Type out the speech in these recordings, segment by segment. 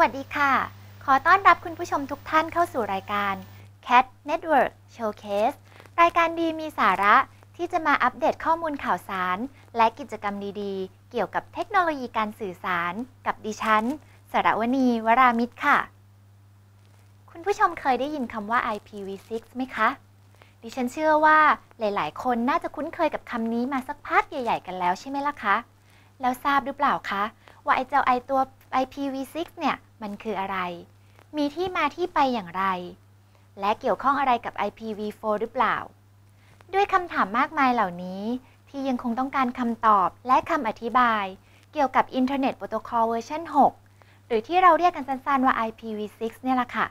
วัสดีค่ะ ขอต้อนรับคุณผู้ชมทุกท่านเข้าสู่รายการ Cat Network Showcase รายการดีมีสาระที่จะมาอัปเดตข้อมูลข่าวสาร และกิจกรรมดีๆ เกี่ยวกับเทคโนโลยีการสื่อสาร กับดิฉันสระวณีวรามิตรค่ะ คุณผู้ชมเคยได้ยินคำว่า IPv6 ไหมคะ ดิฉันเชื่อว่าหลายๆ คนน่าจะคุ้นเคยกับคำนี้มาสักพักใหญ่ ๆ กันแล้วใช่ไหมล่ะคะ แล้วทราบหรือเปล่าคะว่าไอเจ้าไอตัว IPv6 เนี่ย มันคืออะไร มีที่มาที่ไปอย่างไร และเกี่ยวข้องอะไรกับ IPv4 หรือเปล่า ด้วยคำถามมากมายเหล่านี้ที่ยังคงต้องการคำตอบและคำอธิบายเกี่ยวกับ Internet Protocol เวอร์ชัน6 หรือที่เราเรียกกันสั้นๆว่า IPv6 เนี่ยละค่ะ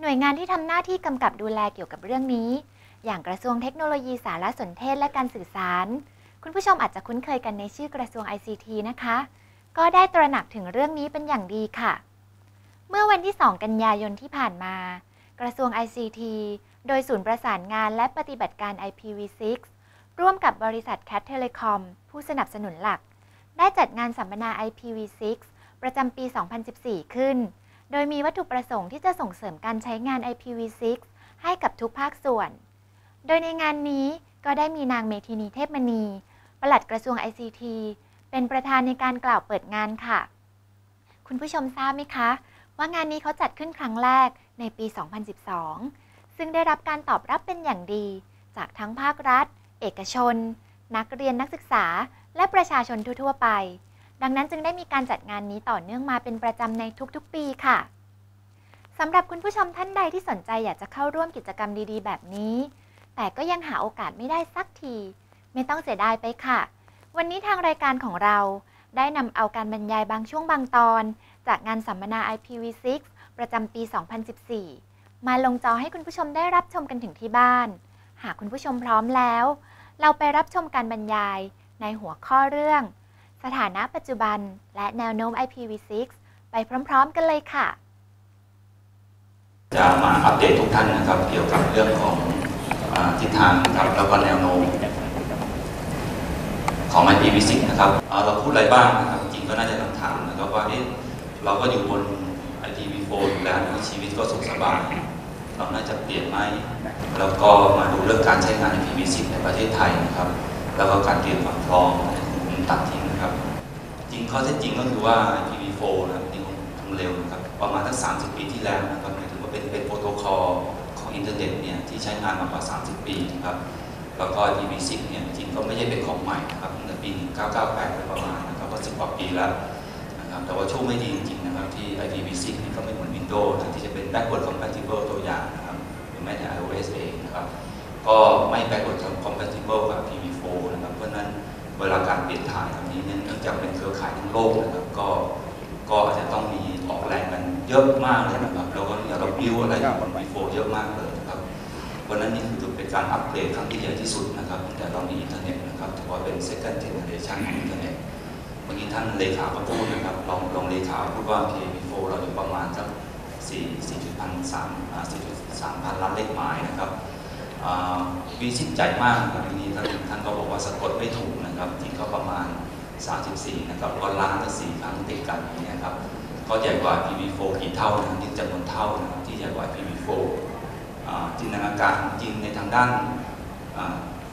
หน่วยงานที่ทำหน้าที่กำกับดูแลเกี่ยวกับเรื่องนี้ อย่างกระทรวงเทคโนโลยีสารสนเทศและการสื่อสาร คุณผู้ชมอาจจะคุ้นเคยกันในชื่อกระทรวง ICT นะคะ ก็ได้ตระหนักถึงเรื่องนี้เป็นอย่างดีค่ะ เมื่อวันที่ 2 กันยายนที่ผ่านมา กระทรวง ICT โดยศูนย์ประสานงานและปฏิบัติการ IPv6 ร่วมกับบริษัท Cat Telecom ผู้สนับสนุนหลัก ได้จัดงานสัมมนา IPv6 ประจำปี 2014 ขึ้น โดยมีวัตถุประสงค์ที่จะส่งเสริมการใช้งาน IPv6 ให้กับทุกภาคส่วน โดยในงานนี้ก็ได้มีนางเมธินีเทพมณี ปลัดกระทรวง ICT เป็นประธานในการกล่าวเปิดงานค่ะ คุณผู้ชมทราบไหมคะ ว่างานนี้เขาจัดขึ้นครั้งแรกในปี 2012 ซึ่งได้รับการตอบรับเป็นอย่างดี จากทั้งภาครัฐ เอกชน นักเรียนนักศึกษา และประชาชนทั่วๆไป ดังนั้นจึงได้มีการจัดงานนี้ต่อเนื่องมาเป็นประจำในทุกๆ ปีค่ะสำหรับคุณผู้ชมท่านใดที่สนใจอยากจะเข้าร่วมกิจกรรมดีๆ แบบนี้ แต่ก็ยังหาโอกาสไม่ได้สักที ไม่ต้องเสียดายไปค่ะ วันนี้ทางรายการของเราได้นำเอาการบรรยายบางช่วงบางตอน จากงานสัมมนา IPv6 ประจำปี 2014 มาลงจอให้คุณผู้ชมได้รับชมกันถึงที่บ้าน หากคุณผู้ชมพร้อมแล้ว เราไปรับชมการบรรยายในหัวข้อเรื่อง สถานะปัจจุบันและแนวโน้ม IPv6 ไปพร้อมๆกันเลยค่ะ จะมาอัปเดตทุกท่านนะครับ เกี่ยวกับเรื่องของอทิศทางนะครับแล้วก็แนวโน้มของ IPv6 นะครับเราพูดอะไรบ้างนะครับจริงก็น่าจะ เราก็อยู่บน IPv4 อยู่แล้วชีวิตก็สุขสบายเราน่าจะเปลี่ยนไหมแล้วก็มาดูเรื่องการใช้งาน IPv6 ในประเทศไทยนะครับ แล้วก็การเตรียมความพร้อมผมตัดทิ้งนะครับ จริงข้อเท็จจริงก็คือว่า IPv4 นะครับนี่คงทำเร็วนะครับประมาณทั้ง30 ปีที่แล้วนะครับหมายถึงว่าเป็นเป็นโปรโตคอลของอินเทอร์เน็ตเนี่ยที่ใช้งานมากว่า 30 ปีนะครับแล้วก็ IPv6 เนี่ยจริงก็ไม่ใช่เป็นของใหม่นะครับตั้งแต่ปี1998 ประมาณนะครับก็10กว่าปีแล้ว นะครับแต่ว่าโชคไม่ดีจริงๆนะครับที่ IPv6 นี่ก็ไม่เหมือน Windows ที่จะเป็น backward compatible ตัวอย่างนะครับหรือแม้แต่ iOS เองนะครับก็ไม่ backward compatible กับ IPv4 นะครับเพราะนั้นเวลาการเปลี่ยนถ่ายตรงนี้เนี่ยเนื่องจากเป็นเครือข่ายทั้งโลกนะครับก็ก็อาจจะต้องมีออกแรงกันเยอะมากเลยนะครับแล้วก็เนี่ยเราบิวอะไรอยู่บน V4 เยอะมากเลยนะครับเพราะนั้นนี่คือเป็นการอัปเกรดครั้งที่ใหญ่ที่สุดนะครับแต่เรามีอินเทอร์เน็ตนะครับถือว่าเป็น second generation ของอินเทอร์เน็ต เมื่อกี้ท่านเลขาก็พูดนะครับรองรองเลขาพูดว่า KV4 เราอยู่ประมาณสัก4 4.3อ่า4.3พันล้านเลขหมายนะครับวีซิใหญ่มากครับทีนี้ท่านท่านก็บอกว่าสะกดไม่ถูกนะครับจริงก็ประมาณ 34 นะครับก็ล้านละ4ครั้งติดกันนี้นะครับก็ใหญ่กว่า PV4 กี่เท่านะที่จำนวนเท่านะครับที่ใหญ่กว่า PV4 อ่าจินตนาการจริงในทางด้าน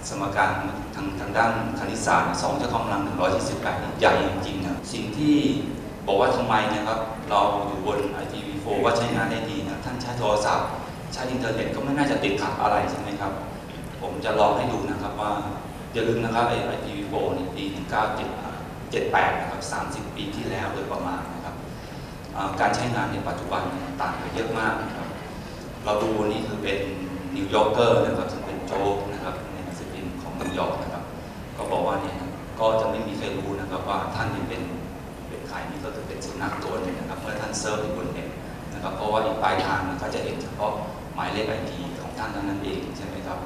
สมการ ทางทางด้านคณิตศาสตร์2เจ้าของกำลัง128นี่ใหญ่จริงๆนะสิ่งที่บอกว่าทำไมนะครับเราอยู่บน IPv4 ว่าใช้งานได้ดีนะท่านใช้โทรศัพท์ใช้อินเทอร์เน็ตก็ไม่น่าจะติดขัดอะไรใช่ไหมครับ ผมจะลองให้ดูนะครับว่าอย่าลืมนะครับไอ IPv4 ในปี 1978 นะครับ 30 ปีที่แล้วโดยประมาณนะครับการใช้งานในปัจจุบันต่างกันเยอะมากนะครับ เราดูนี่คือเป็นนิวยอร์กเกอร์นะครับซึ่งเป็นโจ๊กนะครับ ในหนังสืองนิวยอกนะครับ ก็บอกว่าเนี่ยก็จะไม่มีใครรู้นะครับว่าท่านนี่เป็นเป็นใครนี่ก็คือเป็นสุนัขตัวนึงนะครับเมื่อท่านเซิร์ฟอยู่บนเน็ตนะครับเพราะว่าอีกปลายทางมันก็จะเห็นเฉพาะหมายเลขไอพีของท่านเท่านั้นเองใช่ไหมครับ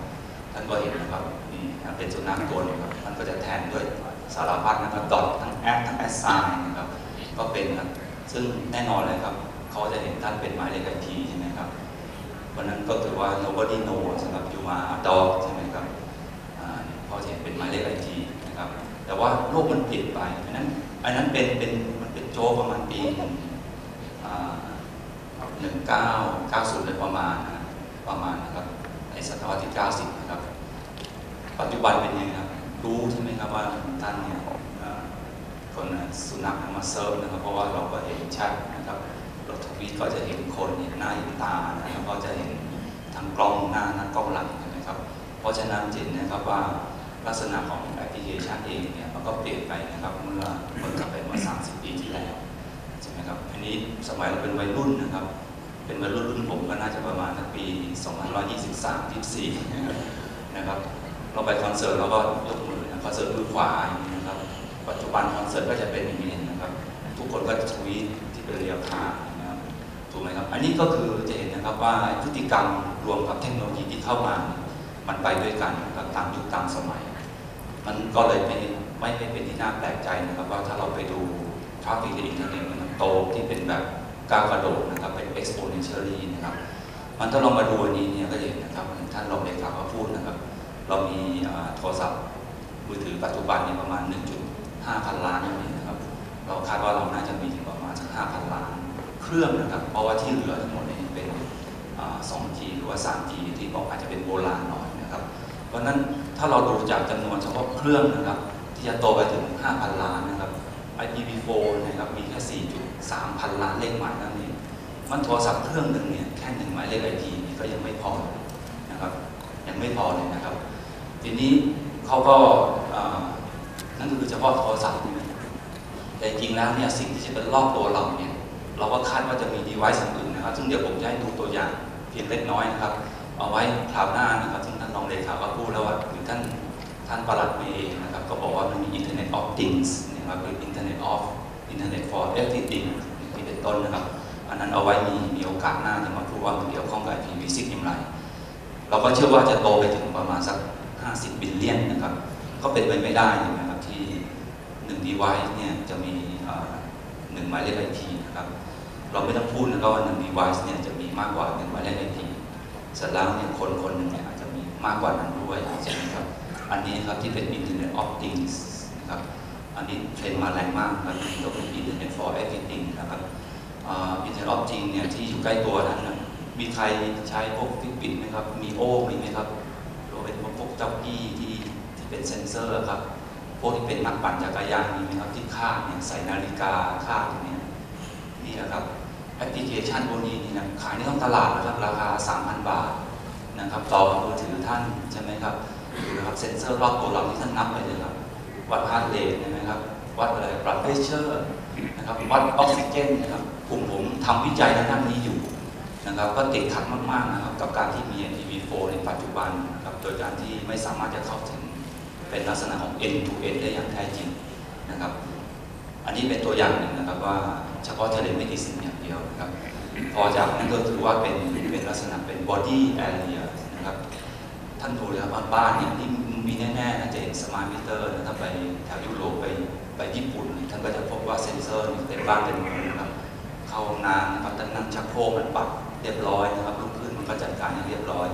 ท่านก็เห็นนะครับนี่เป็นสุนัขตัวนึงครับท่านก็จะแทนด้วยสารพัดนะครับดอททั้งแอดทั้งแอสไซน์นะครับก็เป็นครับซึ่งแน่นอนเลยครับเขาจะเห็นท่านเป็นหมายเลขไอพีใช่ไหมครับวันนั้นก็ถือว่า nobody know สำหรับ you are a dog ใช่ไหม เราจะเห็นเป็นหมายเลขไอจีนะครับแต่ว่าโลกมันเปลี่ยนไปอันนั้นอันนั้นเป็นเป็นมันเป็นโจประมาณปีหนึ่งเก้าเก้าศูนย์เลยประมาณประมาณนะครับในศตวรรษที่เก้าสิบนะครับ ปัจจุบันเป็นยังไงครับรู้ใช่ไหมครับว่าท่านเนี่ยคนสุนัขมาเซิร์ฟนะครับ เพราะว่าเราก็เห็นชัดนะครับเราทวีตก็จะเห็นคนเห็นหน้าเห็นตานะครับก็จะเห็นทั้งกล้องหน้าทั้กล้องหลังนะครับ เพราะฉะนั้นจริงนะครับว่า ลักษณะของแอปพลิเคชันเองเนี่ยมันก็เปลี่ยนไปนะครับเมื่อเมื่อกลับไปเมื่อ 30 ปีที่แล้วใช่ไหมครับอันนี้สมัยเราเป็นวัยรุ่นนะครับ เป็นวัยรุ่นรุ่นผมก็น่าจะประมาณปี 2523 24 นะครับเราไปคอนเสิร์ตเราก็ยกมือคอนเสิร์ตมือขวาอย่างนี้นะครับ ปัจจุบันคอนเสิร์ตก็จะเป็นอย่างนี้นะครับ ทุกคนก็ทวีตที่เป็นเรียลไทม์นะครับถูกไหมครับ อันนี้ก็คือจะเห็นนะครับว่าพฤติกรรมรวมกับเทคโนโลยีที่เข้ามา มันไปด้วยกันนะครับตามยุคตามสมัย มันก็เลยไม่ไม่ไม่เป็นที่น่าแปลกใจนะครับ ว่าถ้าเราไปดูทราฟฟิกในอินเทอร์เน็ตมันโตที่เป็นแบบก้าวกระโดดนะครับเป็น exponentially นะครับ มันถ้าเรามาดูอันนี้เนี่ยก็เห็นนะครับท่านรองเลขาก็พูดนะครับ เรามีโทรศัพท์มือถือปัจจุบันเนี่ยประมาณ 1.5 พันล้านนี่นะครับ เราคาดว่าเราน่าจะมีถึงประมาณสัก5,000ล้าน เครื่องนะครับ เพราะว่าที่เหลือทั้งหมดเนี่ยเป็น 2G หรือว่า 3G ที่บอกอาจจะเป็นโบราณหน่อยนะครับ เพราะนั้น ถ้าเราดูจากจำนวนเฉพาะเครื่องนะครับที่จะโตไปถึง 5,000 ล้านนะครับ IPv4 นะครับมีแค่ 4.3 พันล้านเลขหมายนั่นเองมันโทรศัพท์เครื่องหนึ่งเนี่ยแค่หนึ่งหมายเลข IP นี่ก็ยังไม่พอนะครับยังไม่พอเลยนะครับ ทีนี้เขาก็นั่นคือเฉพาะโทรศัพท์แต่จริงแล้วเนี่ยสิ่งที่จะเป็นรอบตัวเราเนี่ยเราก็คาดว่าจะมี device อื่นนะครับ ซึ่งเดี๋ยวผมจะให้ดูตัวอย่างเพียงเล็กน้อยนะครับ เอาไว้คราวหน้านะครับซึ่ง ท่านประหลัดเมย์นะครับก็บอกว่ามันมี Internet of Things นะครับหรือ Internet of Internet for Everything ที่เป็นต้นนะครับ อันนั้นเอาไว้มีมีโอกาสหน้าจะมาพูดว่ามันเกี่ยวข้องกับ IPv6 อย่างไร เราก็เชื่อว่าจะโตไปถึงประมาณสัก 50 บิลเลียนนะครับ ก็เป็นไปไม่ได้นะครับที่1 device เนี่ยจะมีหนึ่งหมายเลข IP นะครับเราไม่ต้องพูดนะครับว่า1 device เนี่ยจะมีมากกว่า1หมายเลข IP เสร็จแล้วเนี่ยคนคนหนึ่งเนี่ยอาจจะมีมากกว่านั้นด้วยใช่ไหมครับ อันนี้ครับที่เป็น Internet of Things นะครับอันนี้เทรนมาแรงมากครับก็เป็น Internet for Everything นะครับ Internet of Things เนี่ยที่อยู่ใกล้ตัวนั้นนะมีใครใช้พวกฟิกปิดไหมครับ มีโอ้มีไหมครับหรือเป็นพวกเจ้ากี้ที่ที่เป็นเซนเซอร์ครับ พวกที่เป็นนักปั่นจักรยานมีไหมครับที่คาดเนี่ยใส่นาฬิกาคาดตรงนี้นี่นะครับแอปพลิเคชันพวกนี้นี่นะขายในท้องตลาดนะครับราคา 3,000 บาทนะครับต่อกับมือถือท่านใช่ไหมครับ นะครับเซนเซอร์รอบตัวเราที่ท่านนับไปเลยครับวัดฮาร์ดเรทใช่ไหมครับวัดอะไรปรับเพชเชอร์นะครับวัดออกซิเจนนะครับกลุ่มผมทำวิจัยในด้านนี้อยู่นะครับก็ติดขัดมากๆนะครับกับการที่มี NTV4 ในปัจจุบันนะครับโดยการที่ไม่สามารถจะเข้าถึงเป็นลักษณะของ end to end ได้อย่างแท้จริงนะครับ อันนี้เป็นตัวอย่างหนึ่งนะครับว่าเฉพาะเทเลเมดิซินอย่างเดียวนะครับพอจากนั้นก็ถือว่าเป็นเป็นลักษณะเป็น body area ท่านดูเลยครับบ้านเนี่ยที่มีแน่ๆน่าจะเห็นสมาร์ทมิเตอร์นะถ้าไปแถวยุโรปไปไปญี่ปุ่น ท่านก็จะพบว่าเซ็นเซอร์เต็มบ้านเต็มเมืองนะครับเข้าห้องน้ำนะครับท่านนั่งชักโครกมันปรับเรียบร้อยนะครับลุกขึ้นมันก็จัดการอย่างเรียบร้อย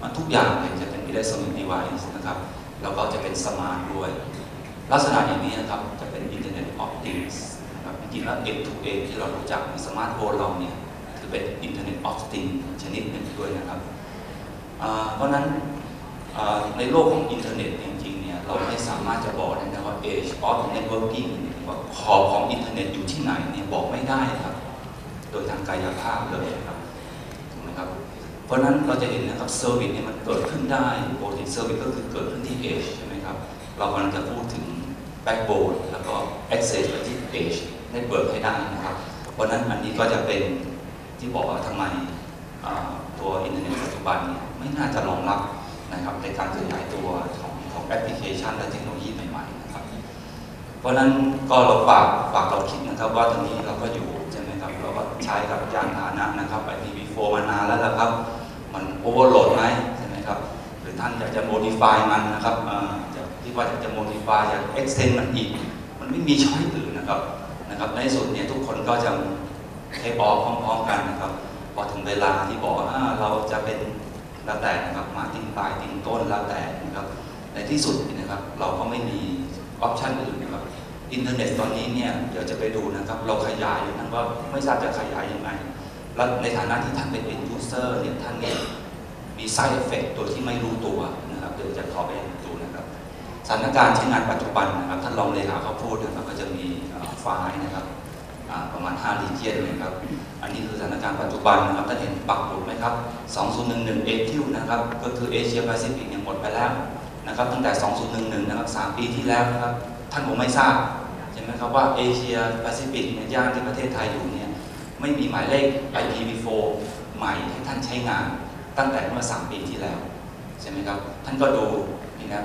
มันทุกอย่างเนี่ยจะเป็นอิเล็กทรอนิกส์ดีไวซ์นะครับแล้วก็จะเป็นสมาร์ทด้วย ลักษณะอย่างนี้นะครับจะเป็น Internet of Things นะครับจริงๆแล้ว M to A ที่เรารู้จักในสมาร์ทโฟนเราเนี่ยถือเป็น Internet of Things ชนิดหนึ่งด้วยนะครับเพราะนั้น ในโลกของอินเทอร์เน็ตจริงๆเนี่ยเราไม่สามารถจะบอกได้นะว่า age of networking ว่าขอบของอินเทอร์เน็ตอยู่ที่ไหนเนี่ยบอกไม่ได้ครับ โดยทางกายภาพเลยครับถูกไหมครับ เพราะนั้นเราจะเห็นนะครับเซอร์วิสเนี่ยมันเกิดขึ้นได้ปกติเซอร์วิสก็คือเกิดขึ้นที่ age ใช่ไหมครับ เรากำลังจะพูดถึง backbone แล้วก็ access ไปที่ age ได้เปิดให้ได้นะครับ เพราะนั้นอันนี้ก็จะเป็นที่บอกว่าทำไมตัวอินเทอร์เน็ตปัจจุบันเนี่ยไม่น่าจะรองรับ นะครับในการขยายตัวของของแอปพลิเคชันและเทคโนโลยีใหม่ๆนะครับ เพราะนั้นก็เราฝากฝากเราคิดนะครับว่าตรงนี้เราก็อยู่ใช่ไหมครับเราก็ใช้กับยานพาหนะนะครับ IPv4 มานานแล้วละครับ มันโอเวอร์โหลดไหมใช่ไหมครับหรือท่านอยากจะโมดิฟายมันนะครับที่ว่าอยากจะโมดิฟายอยากเอ็กเซนมันอีก มันไม่มีช้อยอื่นนะครับนะครับ ในสุดเนี่ยทุกคนก็จะเทปออฟพร้อมๆกันนะครับพอถึงเวลาที่บอกว่าเราจะเป็น แล้วแต่นะครับมาทิ้งปลายทิ้งต้นแล้วแต่นะครับในที่สุดนะครับ เราก็ไม่มีออปชันอื่นนะครับอินเทอร์เน็ตตอนนี้เนี่ยเดี๋ยวจะไปดูนะครับ เราขยายอยู่นั้นว่าไม่ทราบจะขยายยังไงแล้วในฐานะที่ท่านเป็น end user เนี่ยท่านเนี่ยมี side effect ตัวที่ไม่รู้ตัวนะครับเดี๋ยวจะขอไปดูนะครับสถานการณ์ใช้งานปัจจุบันนะครับท่านรองเลขาเขาพูดนะครับก็จะมีไฟล์นะครับประมาณ5รีเจียนนะครับ อันนี้คือสถานการณ์ปัจจุบันนะครับท่านเห็นปักหมุดไหมครับ2011เอทิวนะครับก็คือเอเชียแปซิฟิกเนี่ยหมดไปแล้วนะครับตั้งแต่ 2011 นะครับ 3 ปีที่แล้วนะครับท่านคงไม่ทราบใช่ไหมครับว่าเอเชียแปซิฟิกเนี่ยย่านที่ประเทศไทยอยู่เนี่ยไม่มีหมายเลข IPv4 ใหม่ให้ท่านใช้งานตั้งแต่เมื่อ 3 ปีที่แล้วใช่ไหมครับท่านก็ดูนี่นะ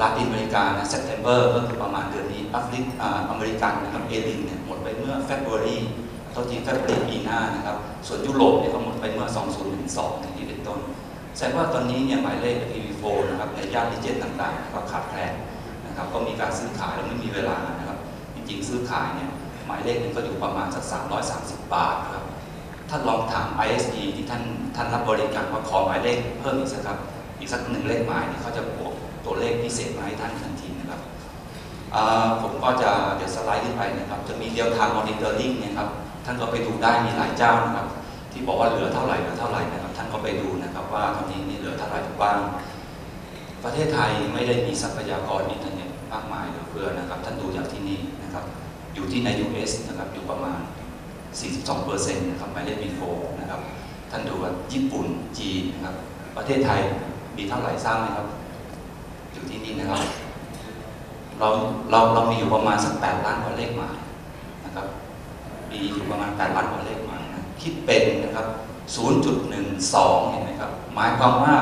ลาตินอเมริกานะเซปเทมเบอร์ก็คือประมาณเดือนนี้แอฟริกอเมริกันนะครับเอลินเนี่ยหมดไปเมื่อเฟบรุรี เท่าที่เฟบรุรีปีหน้านะครับ ส่วนยุโรปเนี่ยก็หมดไปเมื่อ 2012อย่างนี้เป็นต้น แสดงว่าตอนนี้เนี่ยหมายเลข PV4 นะครับในย่านดิจิทัลต่างๆ ก็ขาดแคลนนะครับ ก็มีการซื้อขายแล้วไม่มีเวลานะครับ จริงๆ ซื้อขายเนี่ยหมายเลขนึงก็อยู่ประมาณสัก 330 บาทนะครับท่าลองถาม ISP ที่ท่านท่านรับบริการว่าขอหมายเลขเพิ่มอีกสักครับ อีกสักหนึ่งเลขหมายเนี่ยเขาจะบวกตัวเลขพิเศษมาให้ท่านทันทีนะครับผมก็จะเดี๋ยวสไลด์ขึ้นไปนะครับ จะมีเดียวทางมอนิเตอร์ลิงเนี่ยครับ ท่านก็ไปดูได้มีหลายเจ้านะครับ ที่บอกว่าเหลือเท่าไหร่เหลือเท่าไหร่นะครับ ท่านก็ไปดูนะครับว่าตอนนี้นี่เหลือเท่าไหร่บ้าง ประเทศไทยไม่ได้มีทรัพยากรอินเทอร์เน็ตมากมายเหลือเฟือนะครับ ท่านดูจากที่นี่นะครับ อยู่ที่ใน US นะครับอยู่ประมาณ 42%นะครับหมายเลข B4 นะครับ ท่านดูว่าญี่ปุ่นจีนนะครับ ประเทศไทยมีเท่าไหร่ทราบไหมครับ อยู่ที่นี่นะครับเราเราเรามีอยู่ประมาณสัก8ล้านกว่าเลขหมายนะครับ มีอยู่ประมาณ8ล้านกว่าเลขหมายนะคิดเป็นนะครับ 0.12เห็นไหมครับหมายความว่า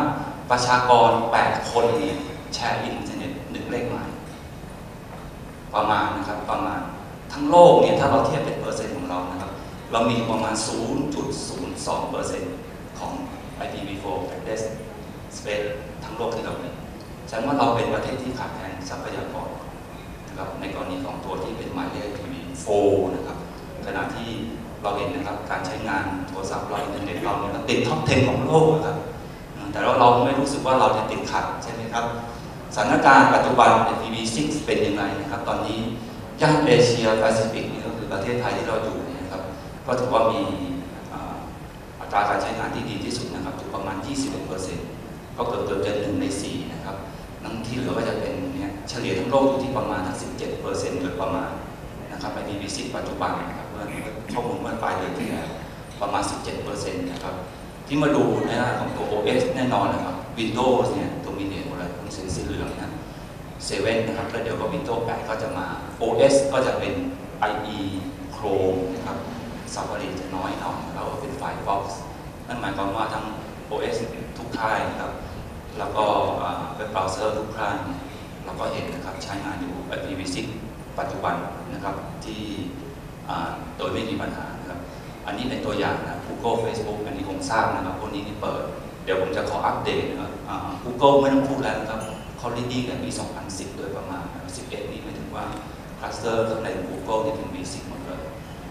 ประชากร 8 คนเนี่ยแชร์อินเทอร์เน็ตหนึ่งเลขหมายประมาณนะครับประมาณทั้งโลกเนี่ยถ้าเราเทียบเป็นเปอร์เซ็นต์ของเรานะครับ เรามีประมาณ 0.02เปอร์เซ็นต์ของ IPv4 address space ทั้งโลกที่เรามีแสดงว่าเราเป็นประเทศที่ขาดแคลนทรัพยากรนะครับในกรณีของตัวที่เป็นหมายเลข IPv4 นะครับ ขณะที่เราเห็นนะครับการใช้งานโทรศัพท์เราอินเทอร์เน็ตเราเนี่ยมันติดท็อป 10 ของโลกนะครับแต่ว่าเราไม่รู้สึกว่าเราจะติดขัดใช่ไหมครับสถานการณ์ปัจจุบัน IPv6 เป็นยังไงนะครับ ตอนนี้ย่านเอเชียแปซิฟิกนี่ก็คือประเทศไทยที่เราอยู่เนี่ยนะครับก็ถือว่ามีอัตราการใช้งานที่ดีที่สุดนะครับอยู่ประมาณ 21%ก็เกือบเกือบจะหนึ่งในสี่นะครับนั่งที่เหลือก็จะเป็นเนี่ยเฉลี่ยทั้งโลกอยู่ที่ประมาณทั้ง17%โดยประมาณนะครับ IPv6 ปัจจุบันนะครับ มื่อข้อมูลเมื่อปลายเดือนที่แล้วประมาณ 17%นะครับที่มาดูในหน้าของตัว OS แน่นอนนะครับ Windows เนี่ยตัวมีเดียหมดเลยหนังสือสีเหลืองนะเซเว่นนะครับแล้วเดี๋ยวก็ Windows 8 ก็จะมา OS ก็จะเป็น IE Chrome นะครับ Safari จะน้อยหน่อยแล้วก็เป็น Firefox นั่นหมายความว่าทั้ง OS ทุกค่ายนะครับ แล้วก็เว็บเบราว์เซอร์ทุกค่ายเราก็เห็นนะครับใช้งานอยู่ IPv6 ปัจจุบันนะครับที่ โดยไม่มีปัญหานะครับ อันนี้เป็นตัวอย่างนะ Google Facebook อันนี้คงทราบนะครับคนนี้นี่เปิด เดี๋ยวผมจะขออัปเดตนะครับ Google ไม่ต้องพูดแล้วนะครับเขาลีดดิ้งในปี 2010 โดยประมาณ 11 นี่หมายถึงว่าคลัสเตอร์ข้างใน Google เนี่ยเป็น V10 หมดเลย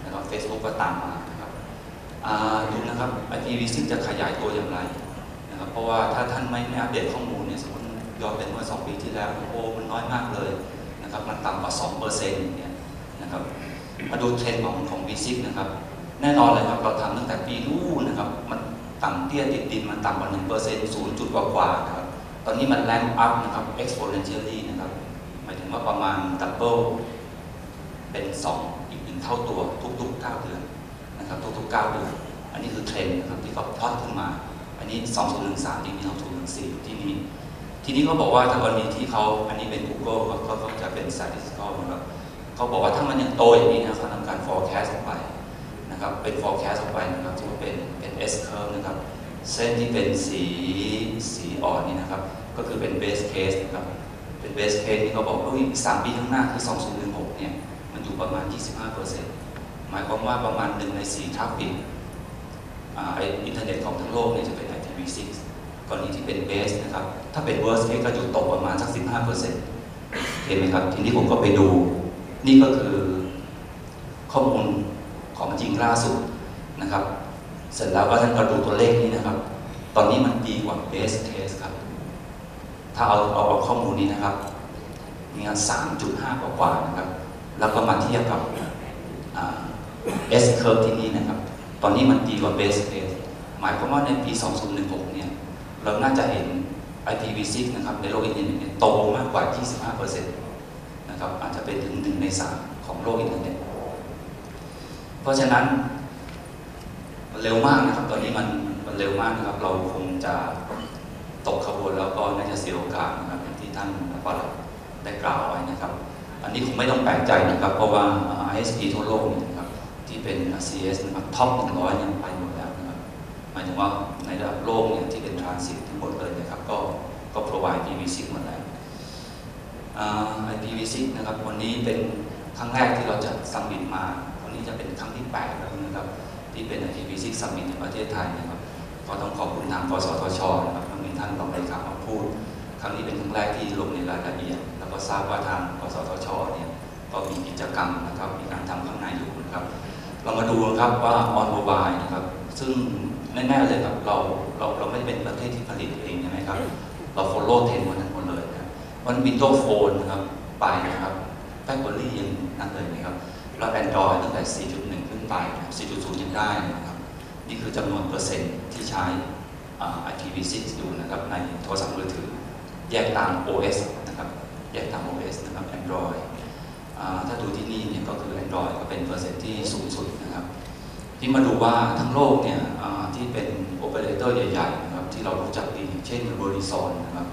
นะครับ Facebook ก็ตามมานะครับดูนะครับ IPv6 จะขยายตัวอย่างไรนะครับ เพราะว่าถ้าท่านไม่ไม่อัปเดตข้อมูลเนี่ยสมมติย้อนไปเมื่อ 2 ปีที่แล้วโอ้มันน้อยมากเลยนะครับ มันต่ำกว่า2%เนี่ยนะครับ มาดูเทรนด์ของของ V6 นะครับแน่นอนเลยครับเราทำตั้งแต่ปีนู้นนะครับ มันต่ำเตี้ยติดดินมันต่ำกว่า1%เปอร์เซ็นต์ศูนย์จุดกว่าๆนะครับตอนนี้มันแรงอัพนะครับ exponentially นะครับหมายถึงว่าประมาณดับเบิลเป็น2อีกหนึ่งเท่าตัวทุกๆ9เดือนนะครับทุกๆ9เดือน อันนี้คือเทรนด์นะครับที่เขาพลอตขึ้นมา อันนี้2013ที่นี่2014ที่นี้ทีนี้เขาบอกว่าถ้ากรณีที่เขาอันนี้เป็น Google เขาเขาเขาจะเป็น statistical นะครับ เขาบอกว่าถ้ามันยังโตอย่างนี้นะเขาทำการ forecast ออกไปนะครับเป็น forecast ออกไปนะครับที่ว่าเป็นเป็น S curve นะครับเส้นที่เป็นสีสีอ่อนนี่นะครับ ก็คือเป็น base case นะครับเป็น base case ที่เขาบอกว่าอีกสามปีข้างหน้าคือ 2016 เนี่ย มันอยู่ประมาณ 25%หมายความว่าประมาณ1ใน4ทราฟฟิกอ่าไออินเทอร์เน็ตของทั้งโลกเนี่ยจะเป็น IPv6 กรณีที่เป็น base นะครับ ถ้าเป็น worst case ก็อยู่ตกประมาณสัก 15%เห็นไหมครับ ทีนี้ผมก็ไปดู นี่ก็คือข้อมูลของจริงล่าสุดนะครับ เสร็จแล้วก็ท่านก็ดูตัวเลขนี้นะครับ ตอนนี้มันดีกว่า base case ครับ ถ้าเอาเอาเอาข้อมูลนี้นะครับมีงาน3.5 กว่ากว่านะครับ แล้วก็มาเทียบกับ S curve ที่นี่นะครับ ตอนนี้มันดีกว่า base case หมายความว่าในปี 2016 เนี่ย เราน่าจะเห็น IPv6 นะครับ ในโลกอินเทอร์เน็ตโตมากกว่า 25% นะครับอาจจะเป็นถึงหนึ่งในสามของโลกอินเทอร์เน็ตเพราะฉะนั้นมันเร็วมากนะครับ ตอนนี้มันมันเร็วมากนะครับ เราคงจะตกขบวนแล้วก็น่าจะเสียโอกาสนะครับอย่างที่ท่านปลัดได้กล่าวไว้นะครับ อันนี้คงไม่ต้องแปลกใจนะครับ เพราะว่า ISP ทั่วโลกนี่นะครับที่เป็น CS นะครับท็อป100เนี่ยไปหมดแล้วนะครับหมายถึงว่าในระดับโลกเนี่ยที่เป็นทรานสิตทั้งหมดเลยนะครับ ก็ก็ provide IPv6 หมดแล้ว IPv6 นะครับวันนี้เป็นครั้งแรกที่เราจะสัมมิตมา วันนี้จะเป็นครั้งที่8แล้วนะครับที่เป็น IPv6 สัมมิตในประเทศไทยนะครับก็ต้องขอบคุณทางกสทชนะครับที่มีท่านรองเลขามาพูด ครั้งนี้เป็นครั้งแรกที่ลงในรายละเอียด แล้วก็ทราบว่าทางกสทชเนี่ยก็มีกิจกรรมนะครับมีการทำข้างในอยู่นะครับ เรามาดูนครับว่าออนโมบายนะครับซึ่งแน่ๆเลยครับเราเราเราไม่ได้เป็นประเทศที่ผลิตเองใช่ไหมครับเรา follow เทรนด์วันนั้ วันวินโดว์โฟนนะครับไปนะครับแบล็คเบอรี่ยังนั่นเลยนะครับแล้ว Android ตั้งแต่ 4.1 ขึ้นไป 4.0 ยังได้นะครับ นี่คือจำนวนเปอร์เซ็นต์ที่ใช้ IPv6 อยู่นะครับในโทรศัพท์มือถือ แยกตาม OS นะครับแยกตาม OS นะครับ Android ถ้าดูที่นี่เนี่ยก็คือ Android ก็เป็นเปอร์เซ็นต์ที่สูงสุดนะครับ ที่มาดูว่าทั้งโลกเนี่ยที่เป็นโอเปอเรเตอร์ใหญ่ๆนะครับที่เรารู้จักดีเช่น Verizon นะครับ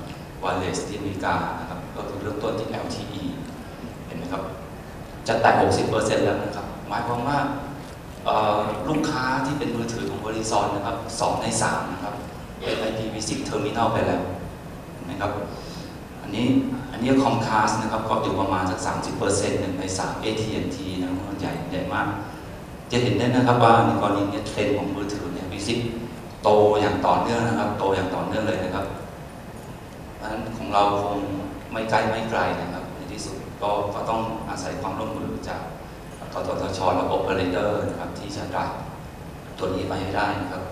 ว i เลสที่อเมริกา ก็คือเริ่มต้นที่ LTE เห็นไหมครับ จะแตะ60%แล้วนะครับ หมายความว่าลูกค้าที่เป็นมือถือของบริษัทนะครับ2ใน3นะครับเป็น IPv6 Terminal ไปแล้วนะครับอันนี้อันนี้คอมคาสนะครับก็อยู่ประมาณสัก30%หนึ่งใน3 AT&T นะครับมันใหญ่ใหญ่มาก จะเห็นได้นะครับว่าในกรณีนี้เทรนด์ของมือถือเนี่ยวิซิโตอย่างต่อเนื่องนะครับ โตอย่างต่อเนื่องเลยนะครับเพราะฉะนั้นของเราคง ไม่ใกล้ไม่ไกลนะครับในที่สุดก็ก็ต้องอาศัยความร่วมมือจากกตทชและโอเปอเรเตอร์นะครับที่จะดักตัวนี้ไปให้ได้นะครับ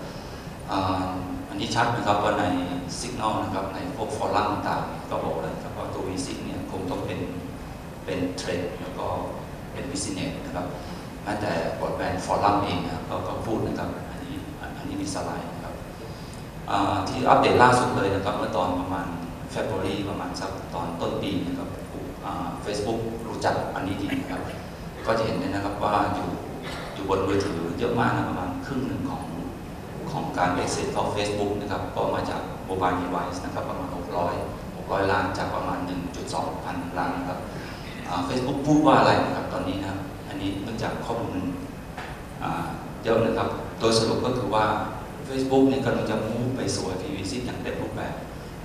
อันนี้ชัดนะครับว่าในสัญญาณนะครับในพวกฟอรัมต่างก็บอกเลยครับว่าตัววิซิเนี่ยคงต้องเป็นเป็นเทรนด์แล้วก็เป็นบิสเนสนะครับแม้แต่บทแบนฟอรัมเองนะก็ก็พูดนะครับอันนี้อันนี้มีสไลด์นะครับที่อัปเดตล่าสุดเลยนะครับเมื่อตอนประมาณ เฟบรีประมาณสักตอนต้นปีนะครับเฟซบุ๊กรู้จักอันนี้ดีนะครับ ก็จะเห็นได้นะครับว่าอยู่อยู่บนมือถือเยอะมากนะประมาณครึ่งหนึ่งของของการเอ็กเซสข้า Facebook นะครับ ก็มาจากโมบายดีไวซ์นะครับประมาณ 600 600 ล้านจากประมาณ 1.2 พันล้านนะครับเฟซบุ๊กพูดว่าอะไรนะครับตอนนี้นะครับ อันนี้เนื่องจากข้อมูลเยอะนะครับ โดยสรุปก็คือว่า Facebook เนี่ยกำลังจะมุ่งไปสู่ IPv6 อย่างเต็ม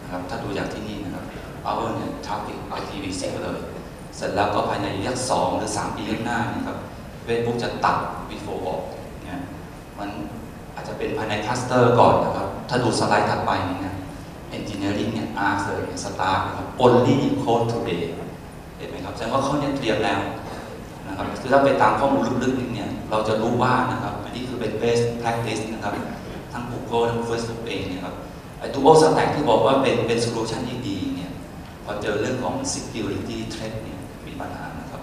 นะครับถ้าดูจากที่นี่นะครับ our เนี่ย traffic IPv6 เลย เสร็จแล้วก็ภายในระยะสองหรือสามปีข้างหน้านะครับ Facebook จะตัด before ออกเนี่ยมันอาจจะเป็นภายในคลัสเตอร์ก่อนนะครับ ถ้าดูสไลด์ถัดไปนี่นะ engineering เนี่ย R เลย start นะครับ only code today เห็นไหมครับแสดงว่าเขาเนี่ยเตรียมแล้วนะครับคือถ้าไปตามข้อมูลลึกๆเนี่ยเราจะรู้ว่านะครับอันนี้คือเป็น best practice นะครับ ทั้ง Google ทั้ง Facebook เองเนี่ยครับ ไอ้ dual stack ที่บอกว่าเป็นเป็นโซลูชันที่ดีเนี่ยพอเจอเรื่องของ security threat เนี่ยมีปัญหานะครับ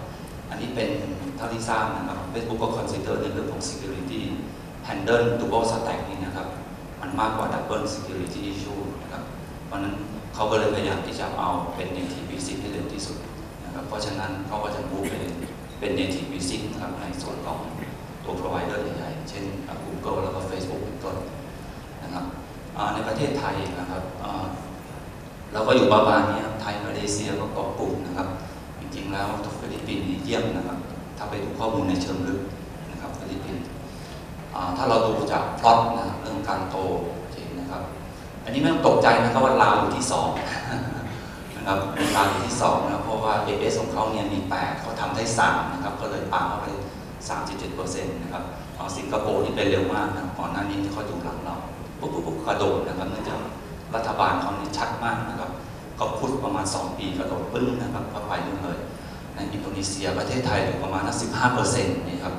อันนี้เป็นเท่าที่ทราบนะครับ Facebook ก็ consider ในเรื่องของ security handle dual stack นี่นะครับ มันมากกว่า double security issue นะครับ เพราะนั้นเขาก็เลยพยายามที่จะเอาเป็น native basic ให้เร็วที่สุดนะครับ เพราะฉะนั้นเขาก็จะมูฟเป็นเป็น native basic นะครับในส่วนของตัว provider ใหญ่ๆเช่น Google แล้วก็ Facebook เป็นต้นนะครับใน ประเทศไทยนะครับเราก็อยู่ประมาณนี้ไทยมาเลเซียก็เกาะกลุ่มนะครับ จริงๆแล้วฟิลิปปินส์เยี่ยมนะครับ ถ้าไปดูข้อมูลในเชิงลึกนะครับฟิลิปปินส์ถ้าเราดูจากพล็อตนะเรื่องการโตเห็นนะครับ อันนี้ไม่ต้องตกใจนะครับว่าลาวอยู่ที่สองนะครับลาวอยู่ที่สองนะเพราะว่าเอเอสของเขาเนี่ยมีแปดเขาทำได้สามนะครับก็เลยปาเข้าไปสามสิบเจ็ดเปอร์เซ็นต์นะครับสิงคโปร์นี่เป็นเร็วมากนะก่อนหน้านี้ที่เขาอยู่หลัง ปุ๊บปุ๊บปุ๊บกระโดดนะครับเนื่องจากรัฐบาลเขานี่ชัดมากนะครับก็พูดประมาณ 2 ปีกระโดดปึ้งนะครับก็ไปนู่นเลยในอินโดนีเซียประเทศไทยอยู่ประมาณ15เปอร์เซ็นต์นี่ครับ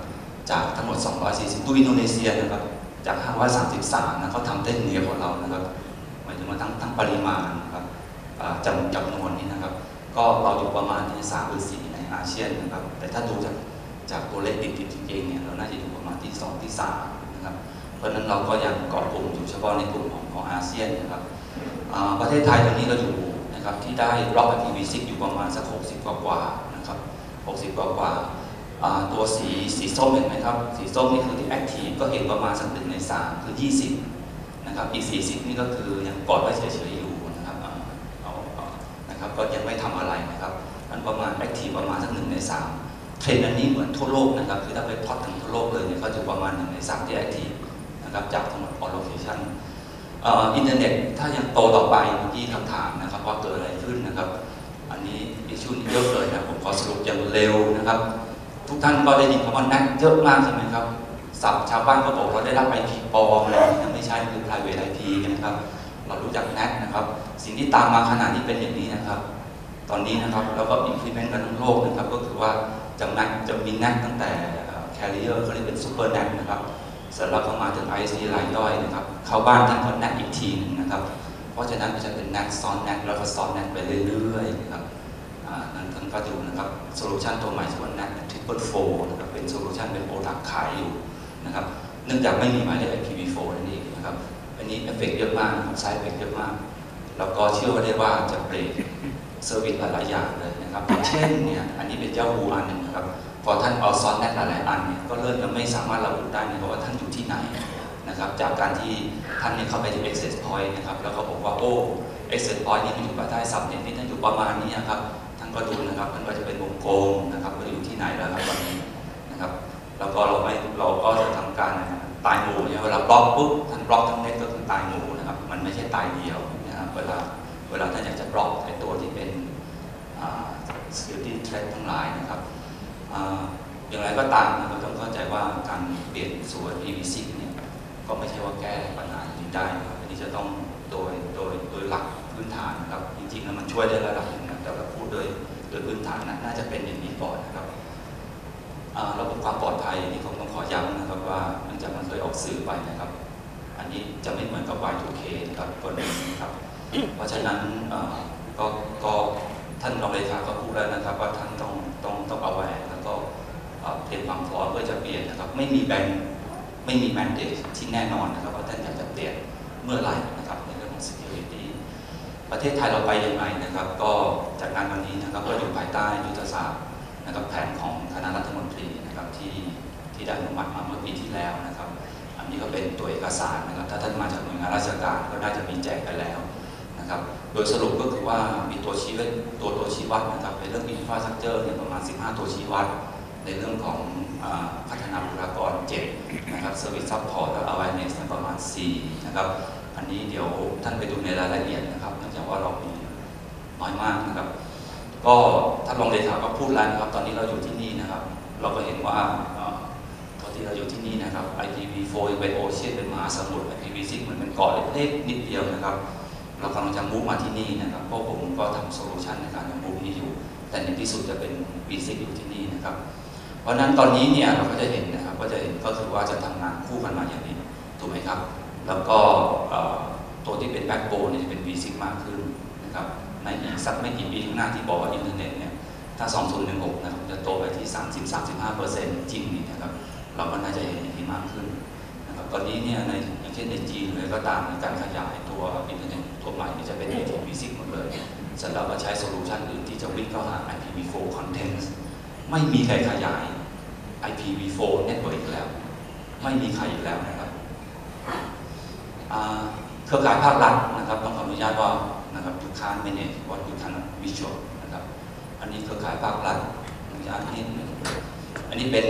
จากทั้งหมด 240ดูอินโดนีเซียนะครับจาก 533นะเขาทำได้เหนือกว่าเรานะครับหมายถึงว่าทั้งทั้งปริมาณนะครับจำจำนวนนี้นะครับ ก็เราอยู่ประมาณที่3หรือ4ในอาเซียนนะครับ แต่ถ้าดูจากจากตัวเลขติดติดจริงๆเนี่ยเราน่าจะอยู่ประมาณที่2ที่3นะครับ เพราะฉะนั้นเราก็ยังเกาะกลุ่มอยู่เฉพาะในกลุ่มของของอาเซียนนะครับประเทศไทยตอนนี้เราอยู่นะครับที่ได้ล็อก IPv6 อยู่ประมาณสัก 60 กว่ากว่าๆนะครับ60 กว่ากว่าๆตัวสีสีส้มเห็นไหมครับ สีส้มนี่คือที่ active ก็เห็นประมาณสักหนึ่งในสามคือ 20นะครับอีก 40 นี่ก็คือยังกอดไว้เฉยๆอยู่นะครับเอานะครับก็ยังไม่ทำอะไรนะครับมันประมาณ active ประมาณสักหนึ่งในสามเทรนด์อันนี้เหมือนทั่วโลกนะครับคือถ้าไปพอตทั้งทั่วโลกเลยเนี่ยก็จะประมาณหนึ่งในสามที่ active นะครับจากทั้งหมด all location เอ่ออินเทอร์เน็ตถ้ายังโตต่อไปเมื่อกี้คำถามนะครับว่าเกิดอะไรขึ้นนะครับ อันนี้อิชชูนี้เยอะเลยนะผมขอสรุปอย่างเร็วนะครับ ทุกท่านก็ได้ยินคำว่า NAT เยอะมากใช่ไหมครับศัพท์ชาวบ้านก็บอกเราได้รับ IP ปลอมอะไรที่ไม่ใช่คือ private IP นะครับ เรารู้จัก NAT นะครับ สิ่งที่ตามมาขนาดนี้เป็นอย่างนี้นะครับ ตอนนี้นะครับแล้วก็ implement กันทั้งโลกนะครับ ก็คือว่าจะ NAT จะมี NAT ตั้งแต่ carrier เขาเรียกเป็น super NAT นะครับ เสร็จแล้วก็มาถึง IC รายย่อยนะครับ เข้าบ้านท่านก็ NAT อีกทีหนึงนะครับ เพราะฉะนั้นมันจะเป็น NAT ซ้อน NAT แล้วก็ซ้อน NAT ไปเรื่อยๆนะครับนั้นท่านก็ดูนะครับโซลูชันตัวใหม่ชื่อว่า NAT Triple Four นะครับเป็นโซลูชันเป็นโปรดักขายอยู่นะครับเนื่องจากไม่มีหมายเลข IPv4 นั่นเองนะครับอันนี้เอฟเฟกต์เยอะมากไซด์เอฟเฟกต์เยอะมาก แล้วก็เชื่อว่าได้ว่าจะเบรกเซอร์วิสหลายๆอย่างเลยนะครับเช่นเนี่ยอันนี้เป็นเจ้าฮูอันหนึ่งนะครับ พอท่านเอาซ้อน NAT หลายๆอันเนี่ยก็เริ่มจะไม่สามารถระบุได้นะครับว่าท่านอยู่ที่ไหนนะครับจากการที่ท่านเนี่ยเข้าไปที่ access point นะครับแล้วก็บอกว่าโอ้ access point นี่มันอยู่ภายใต้ subnet นี่ท่านอยู่ประมาณนี้นะครับท่านก็ดูนะครับท่านก็จะเป็นวงกลมนะครับว่าอยู่ที่ไหนแล้วครับตอนนี้นะครับแล้วก็เราไม่เราก็จะทำการตายหมู่เนี่ยเวลาบล็อกปุ๊บท่านบล็อกทั้งเน็ตก็คือตายหมู่นะครับมันไม่ใช่ตายเดียวนะครับเวลาเวลาท่านอยากจะบล็อกไอ้ตัวที่เป็น security threat ทั้งหลายนะครับ อย่างไรก็ตามนะครับต้องเข้าใจว่าการเปลี่ยนสู่ IPv6 เนี่ยก็ไม่ใช่ว่าแก้ปัญหานี้ได้ครับอันนี้จะต้องโดยโดยโดยหลักพื้นฐานครับจริงๆแล้วมันช่วยได้ระดับหนึงนะแต่เราพูดโดยโดยพื้นฐานนะน่าจะเป็นอย่างนี้ก่อนนะครับระบบความปลอดภัยนี่ผมต้องขอย้ำนะครับว่าเนื่องจากมันเคยออกสื่อไปนะครับ อันนี้จะไม่เหมือนกับ Y2K นะครับตัวนี้นะครับ เพราะฉะนั้นก็ก็ท่านรองเลขาก็พูดแล้วนะครับว่าท่านต้องต้องต้องเอาไว้แล้วก็อ่า เตรียมความพร้อมเพื่อจะเปลี่ยนนะครับ ไม่มีแบงไม่มีแมนเดตที่แน่นอนนะครับว่าท่านอยากจะเปลี่ยนเมื่อไหร่นะครับในเรื่องของ security ประเทศไทยเราไปยังไงนะครับ ก็จากงานวันนี้นะครับก็อยู่ภายใต้ยุทธศาสตร์นะครับแผนของคณะรัฐมนตรีนะครับที่ที่ได้อนุมัติมาเมื่อปีที่แล้วนะครับ อันนี้ก็เป็นตัวเอกสารนะครับ ถ้าท่านมาจากหน่วยงานราชการก็น่าจะมีแจกไปแล้วนะครับ โดยสรุปก็คือว่ามีตัวชี้วัดตัวตัวชี้วัดนะครับในเรื่อง infrastructure เนี่ยประมาณ 15 ตัวชี้วัด ในเรื่องของอพัฒนาบุคลากร7นะครับ service support และ awareness เนี่ยประมาณ 4 นะครับ อันนี้เดี๋ยวท่านไปดูในรายละเอียดนะครับเนื่องจากว่าเรามีน้อยมากนะครับ ก็ท่านรองเลขาก็พูดแล้วนะครับ ตอนนี้เราอยู่ที่นี่นะครับ เราก็เห็นว่าตอนที่เราอยู่ที่นี่นะครับ IPv4 ยังเป็นโอเชียนเป็นมหาสมุทร IPv6 มันเป็นเกาะเล็กๆนิดเดียวนะครับ เรากำลังจะมุ่งมาที่นี่นะครับเพราะผมก็ทำโซลูชันในการมุ่งนี้อยู่ แต่ในที่สุดจะเป็น V6 อยู่ที่นี่นะครับ เพราะนั้นตอนนี้เนี่ยเราก็จะเห็นนะครับก็จะเห็นก็คือว่าจะทำงานคู่กันมาอย่างนี้ถูกไหมครับ แล้วก็ตัวที่เป็นแบ็กโบนเนี่ยจะเป็น V6 มากขึ้นนะครับในอีกสักไม่กี่ปีข้างหน้าที่บอกว่าอินเทอร์เน็ตเนี่ยถ้า 2016 นะครับจะโตไปที่ 30-35เปอร์เซ็นต์จริงนี่นะครับเราก็น่าจะเห็นอย่างนี้มากขึ้นนะครับตอนนี้เนี่ยในอย่างเช่นในจีนเลยก็ตามในการขยายตัวอินเทอร์เน็ตตัวใหม่นี่จะเป็น IPv6 หมดเลยเสร็จแล้วก็ใช้โซลูชันอื่นที่จะวิ่งเข้าหา IPv4 content ไม่มีใครขยาย IPv4 network อีกแล้ว ไม่มีใครอีกแล้วนะครับเครือข่ายภาครัฐนะครับต้องขออนุญาตว่านะครับทุกค้าน manage what you can visual นะครับ อันนี้เครือข่ายภาครัฐอนุญาตนิดหนึงอันนี้เป็น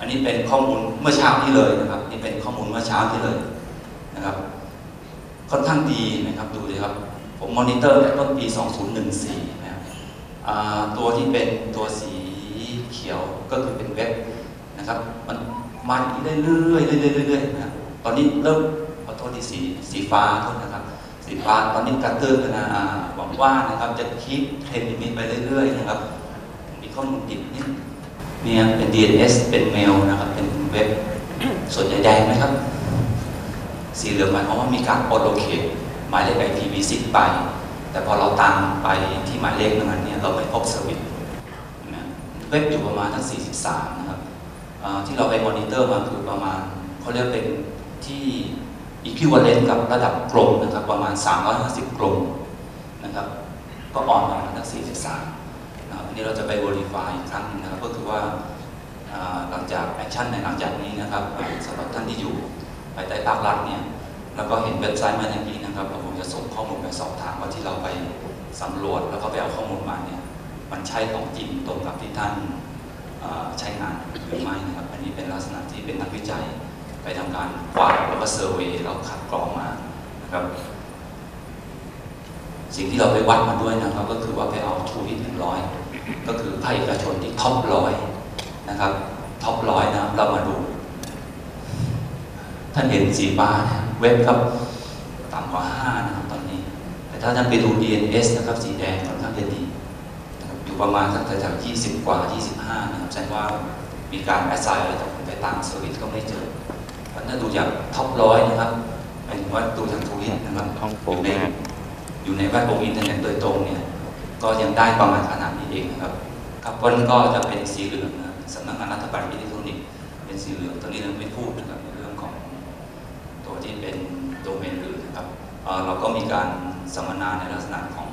อันนี้เป็นข้อมูลเมื่อเช้านี้เลยนะครับ นี่เป็นข้อมูลเมื่อเช้าที่เลยนะครับ ค่อนข้างดีนะครับดูเลยครับ ผมมอนิเตอร์แต่ต้นปี 2014 นะครับตัวที่เป็นตัวสี เขียวก็คือเป็นเว็บนะครับ มันมันเรื่อยๆเรื่อยๆเรื่อยๆนะตอนนี้เริ่มขอโทษที่สีสีฟ้าโทษนะครับ สีฟ้าตอนนี้กระเตื้องนะหวังว่านะครับจะคิดเทรนด์นี้ไปเรื่อยๆนะครับมีข้อมูลติดนิดเนี่ยเป็น DNS เป็นเมลนะครับเป็นเว็บส่วนใหญ่แดงไหมครับ สีเหลืองหมายความว่ามีการโอโลเคตหมายเลข IPv6 ไป แต่พอเราตามไปที่หมายเลขนั้นเนี่ยเราไม่พบเซอร์วิส เว็บอยู่ประมาณทั้ง 43 นะครับที่เราไปมอนิเตอร์มาคือประมาณเขาเรียกเป็นที่ equivalent กับระดับกรมนะครับประมาณ 350กรมนะครับก็อ่อนมาตั้ง 43นะครับอันนี้เราจะไป verify อีกครั้งนึงนะครับก็คือว่าหลังจากแอคชั่นในหลังจากนี้นะครับสำหรับท่านที่อยู่ภายใต้ภาครัฐเนี่ยแล้วก็เห็นเว็บไซต์มาอย่างนี้นะครับเราคงจะส่งข้อมูลไปสอบถามว่าที่เราไปสำรวจแล้วก็ไปเอาข้อมูลมาเนี่ย มันใช่ของจริงตรงกับที่ท่านใช้งานหรือไม่นะครับ อันนี้เป็นลักษณะที่เป็นนักวิจัยไปทำการกวาดแล้วก็เซอร์เวยแล้วคัดกรองมานะครับ สิ่งที่เราไปวัดมาด้วยนะครับ ก็คือว่าไปเอาทูอินหนึ่งร้อยก็คือภาคเอกชนที่ท็อปร้อยนะครับท็อปร้อยนะเรามาดู ท่านเห็นสีฟ้านะเว็บครับต่ำกว่า5นะครับตอนนี้ แต่ถ้าท่านไปดู DNS นะครับสีแดง ประมาณสักแถวๆ20 กว่า 25 นะครับแสดงว่ามีการแอสไซน์อะไรต่างๆไปตามเซอร์วิสก็ไม่เจอเพราะถ้าดูจากท็อปร้อยนะครับหมายถึงว่าดูจากทูวิตนะครับห้องโปรอยู่ในมากอยู่ในแวดวงอินเทอร์เน็ตโดยตรงเนี่ยก็ยังได้ประมาณขนาดนี้เองนะครับครับวันก็จะเป็นสีเหลืองนะสำนักงานรัฐบาลอิเล็กทรอนิกส์เป็นสีเหลืองตอนนี้เราไม่พูดนะครับในเรื่องของตัวที่เป็นโดเมนอื่นนะครับเอ่อเราก็มีการสัมมนาในลักษณะของ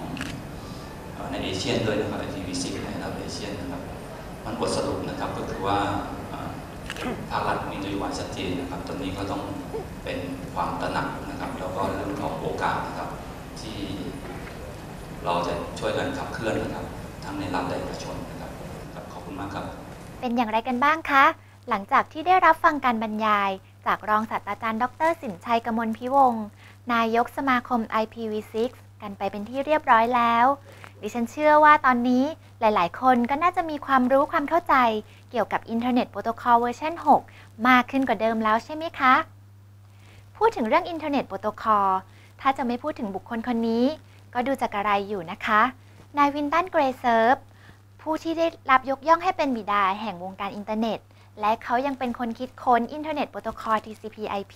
เอ่อในเอเชียนด้วยนะครับ IPv6 ในระดับเอเชียนนะครับ มันบทสรุปนะครับก็คือว่าภาครัฐมีนโยบายชัดเจนนะครับ ตอนนี้ก็ต้องเป็นความตระหนักนะครับ แล้วก็เรื่องของโอกาสนะครับ ที่เราจะช่วยกันขับเคลื่อนนะครับ ทั้งในรัฐและเอกชนนะครับครับขอบคุณมากครับ เป็นอย่างไรกันบ้างคะ หลังจากที่ได้รับฟังการบรรยาย จากรองศาสตราจารย์ ดรสินชัยกมลพิวงศ์นายกสมาคม IPv6 กันไปเป็นที่เรียบร้อยแล้ว ดิฉันเชื่อว่าตอนนี้หลายๆ คนก็น่าจะมีความรู้ความเข้าใจเกี่ยวกับอินเทอร์เน็ตโปรโตคอลเวอร์ชัน6 มากขึ้นกว่าเดิมแล้วใช่ไหมคะ พูดถึงเรื่องอินเทอร์เน็ตโปรโตคอลถ้าจะไม่พูดถึงบุคคลคนนี้ ก็ดูจากอะไรอยู่นะคะ นายวินตันเกรเซิร์ฟผู้ที่ได้รับยกย่องให้เป็นบิดาแห่งวงการอินเทอร์เน็ต และเขายังเป็นคนคิดค้นอินเทอร์เน็ตโปรโตคอล TCP/IP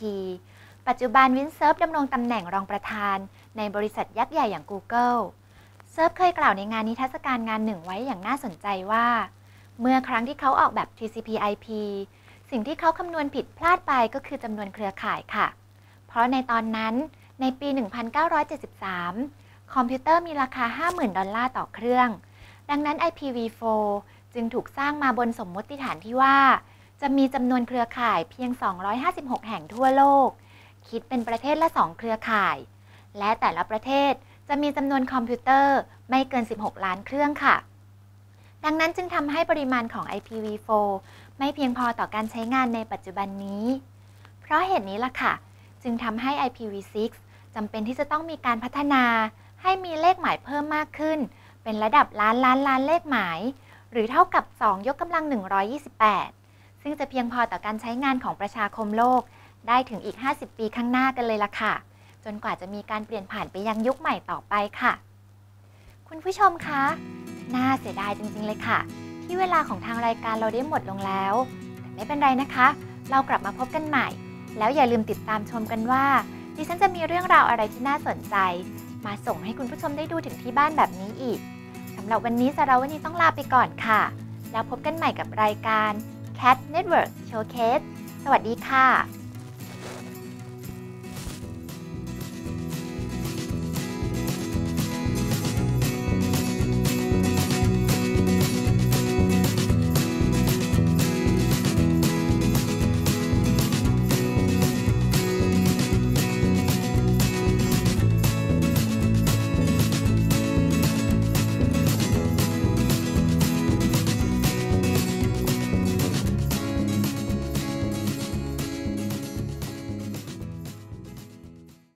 ปัจจุบันวินเซิร์ฟดำรงตำแหน่งรองประธาน ในบริษัทยักษ์ใหญ่อย่าง Google เซิร์ฟเคยกล่าวในงานนิทรรศการงานหนึ่งไว้อย่างน่าสนใจว่า เมื่อครั้งที่เขาออกแบบ TCP/IP สิ่งที่เขาคำนวณผิดพลาดไปก็คือจำนวนเครือข่ายค่ะ เพราะในตอนนั้นในปี 1973 คอมพิวเตอร์มีราคา 50,000 ดอลลาร์ต่อเครื่อง ดังนั้น IPv4 จึงถูกสร้างมาบนสมมติฐานที่ว่า จะมีจำนวนเครือข่ายเพียง 256 แห่งทั่วโลก คิดเป็นประเทศละ 2 เครือข่าย และแต่ละประเทศ จะมีจำนวนคอมพิวเตอร์ไม่เกิน 16 ล้านเครื่องค่ะ ดังนั้นจึงทำให้ปริมาณของ IPv4 ไม่เพียงพอต่อการใช้งานในปัจจุบันนี้ เพราะเหตุนี้ล่ะค่ะ จึงทำให้ IPv6 จำเป็นที่จะต้องมีการพัฒนาให้มีเลขหมายเพิ่มมากขึ้น เป็นระดับล้านล้านล้านเลขหมาย หรือเท่ากับ 2 ยกกำลัง 128 ซึ่งจะเพียงพอต่อการใช้งานของประชาคมโลก ได้ถึงอีก 50 ปีข้างหน้ากันเลยล่ะค่ะ จนกว่าจะมีการเปลี่ยนผ่านไปยังยุคใหม่ต่อไปค่ะ คุณผู้ชมคะ น่าเสียดายจริง ๆ เลยค่ะ ที่เวลาของทางรายการเราได้หมดลงแล้ว แต่ไม่เป็นไรนะคะ เรากลับมาพบกันใหม่ แล้วอย่าลืมติดตามชมกันว่า ดิฉันจะมีเรื่องราวอะไรที่น่าสนใจ มาส่งให้คุณผู้ชมได้ดูถึงที่บ้านแบบนี้อีกสำหรับวันนี้สารวันนี้ต้องลาไปก่อนค่ะ แล้วพบกันใหม่กับรายการ Cat Network Showcase สวัสดีค่ะ